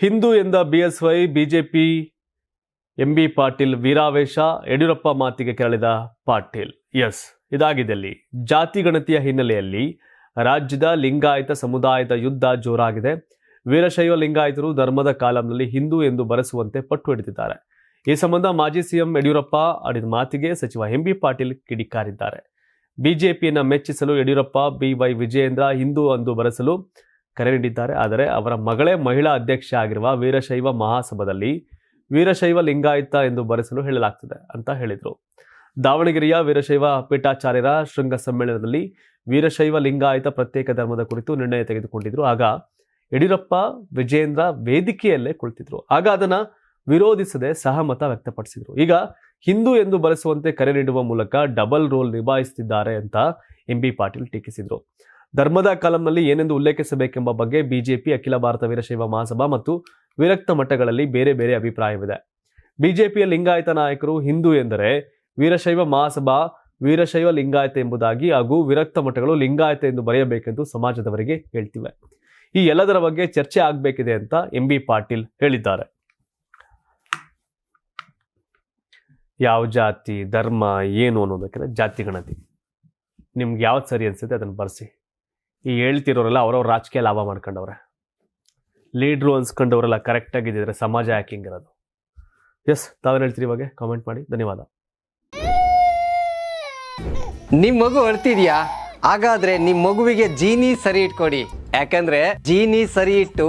ಹಿಂದೂ ಎಂದ B S Y, BJP, M B Patil ವೀರಾವೇಶ, Yediyurappa ಮಾತಿಗೆ ಕೆರಳಿದ ಪಾಟೀಲ್. ಎಸ್, ಇದಾಗಿದೆ ಅಲ್ಲಿ. ಜಾತಿ ಗಣತಿಯ ಹಿನ್ನೆಲೆಯಲ್ಲಿ ರಾಜ್ಯದ ಲಿಂಗಾಯತ ಸಮುದಾಯದ ಯುದ್ಧ ಜೋರಾಗಿದೆ. ವೀರಶೈವ ಲಿಂಗಾಯತರು ಧರ್ಮದ ಕಾಲಂನಲ್ಲಿ ಹಿಂದೂ ಎಂದು ಬರೆಸುವಂತೆ ಪಟ್ಟು ಹಿಡಿದಿದ್ದಾರೆ. ಈ ಸಂಬಂಧ ಮಾಜಿ ಸಿಎಂ ಯಡಿಯೂರಪ್ಪ ಆಡಿದ ಮಾತಿಗೆ ಸಚಿವ ಎಂಬಿ ಪಾಟೀಲ್ ಕಿಡಿಕಾರಿದ್ದಾರೆ. ಬಿಜೆಪಿಯನ್ನು ಮೆಚ್ಚಿಸಲು ಯಡಿಯೂರಪ್ಪ ಬಿವೈ ವಿಜಯೇಂದ್ರ ಹಿಂದೂ ಎಂದು ಬರೆಸಲು ಕರೆ ನೀಡಿದ್ದಾರೆ ಆದರೆ ಅವರ ಮಗಳೇ ಮಹಿಳಾ ಅಧ್ಯಕ್ಷ ಆಗಿರುವ ವೀರಶೈವ ಮಹಾಸಭಾದಲ್ಲಿ ವೀರಶೈವ ಲಿಂಗಾಯತ ಎಂದು ಬರೆಸಲು ಹೇಳಲಾಗ್ತದೆ ಅಂತ ಹೇಳಿದರು. ದಾವಣಗೆರೆಯ ವೀರಶೈವ ಪೀಠಾಚಾರ್ಯರ ಶೃಂಗ ಸಮ್ಮೇಳನದಲ್ಲಿ ವೀರಶೈವ ಲಿಂಗಾಯತ ಪ್ರತ್ಯೇಕ ಧರ್ಮದ ಕುರಿತು ನಿರ್ಣಯ ತೆಗೆದುಕೊಂಡಿದ್ರು. ಆಗ ಯಡಿಯೂರಪ್ಪ ವಿಜೇಂದ್ರ ವೇದಿಕೆಯಲ್ಲೇ ಕುಳಿತಿದ್ರು. ಆಗ ಅದನ್ನು ವಿರೋಧಿಸದೆ ಸಹಮತ ವ್ಯಕ್ತಪಡಿಸಿದ್ರು. ಈಗ ಹಿಂದೂ ಎಂದು ಬರೆಸುವಂತೆ ಕರೆ ನೀಡುವ ಮೂಲಕ ಡಬಲ್ ರೋಲ್ ನಿಭಾಯಿಸುತ್ತಿದ್ದಾರೆ ಅಂತ ಎಂ ಬಿ ಪಾಟೀಲ್ ಟೀಕಿಸಿದರು. ಧರ್ಮದ ಕಾಲಂನಲ್ಲಿ ಏನೆಂದು ಉಲ್ಲೇಖಿಸಬೇಕೆಂಬ ಬಗ್ಗೆ ಬಿಜೆಪಿ, ಅಖಿಲ ಭಾರತ ವೀರಶೈವ ಮಹಾಸಭಾ ಮತ್ತು ವಿರಕ್ತ ಮಠಗಳಲ್ಲಿ ಬೇರೆ ಬೇರೆ ಅಭಿಪ್ರಾಯವಿದೆ. ಬಿಜೆಪಿಯ ಲಿಂಗಾಯತ ನಾಯಕರು ಹಿಂದೂ ಎಂದರೆ ವೀರಶೈವ ಮಹಾಸಭಾ, ವೀರಶೈವ ಲಿಂಗಾಯತ ಎಂಬುದಾಗಿ ಹಾಗೂ ವಿರಕ್ತ ಮಠಗಳು ಲಿಂಗಾಯತ ಎಂದು ಬರೆಯಬೇಕೆಂದು ಸಮಾಜದವರಿಗೆ ಹೇಳ್ತಿವೆ. ಈ ಎಲ್ಲದರ ಬಗ್ಗೆ ಚರ್ಚೆ ಆಗಬೇಕಿದೆ ಅಂತ ಎಂ ಬಿ ಪಾಟೀಲ್ ಹೇಳಿದ್ದಾರೆ. ಯಾವ ಜಾತಿ, ಧರ್ಮ, ಏನು ಅನ್ನೋದಕ್ಕೆ ಜಾತಿ ಗಣತಿ. ನಿಮ್ಗೆ ಯಾವ್ದು ಸರಿ ಅನ್ಸುತ್ತೆ ಅದನ್ನು ಬರ್ಸಿ. ಈ ಹೇಳ್ತಿರೋರೆಲ್ಲ ಅವ್ರವ್ರ ರಾಜಕೀಯ ಲಾಭ ಮಾಡ್ಕೊಂಡವ್ರೆ. ಲೀಡ್ರು ಅನ್ಸ್ಕೊಂಡವರೆಲ್ಲ ಕರೆಕ್ಟಾಗಿದ್ದಿದ್ರೆ ಸಮಾಜ ಯಾಕೆ ಹಿಂಗಿರೋದು? ಎಸ್ ತಾವೇನು ಹೇಳ್ತೀರಿ ಇವಾಗ ಕಾಮೆಂಟ್ ಮಾಡಿ. ಧನ್ಯವಾದ. ನಿಮ್ಮ ಮಗು ಅಳ್ತಿದ್ಯಾ ಹಾಗಾದ್ರೆ ನಿಮ್ ಮಗುವಿಗೆ ಜೀನಿ ಸರಿ ಇಟ್ಕೊಡಿ. ಯಾಕಂದ್ರೆ ಜೀನಿ ಸರಿ ಇಟ್ಟು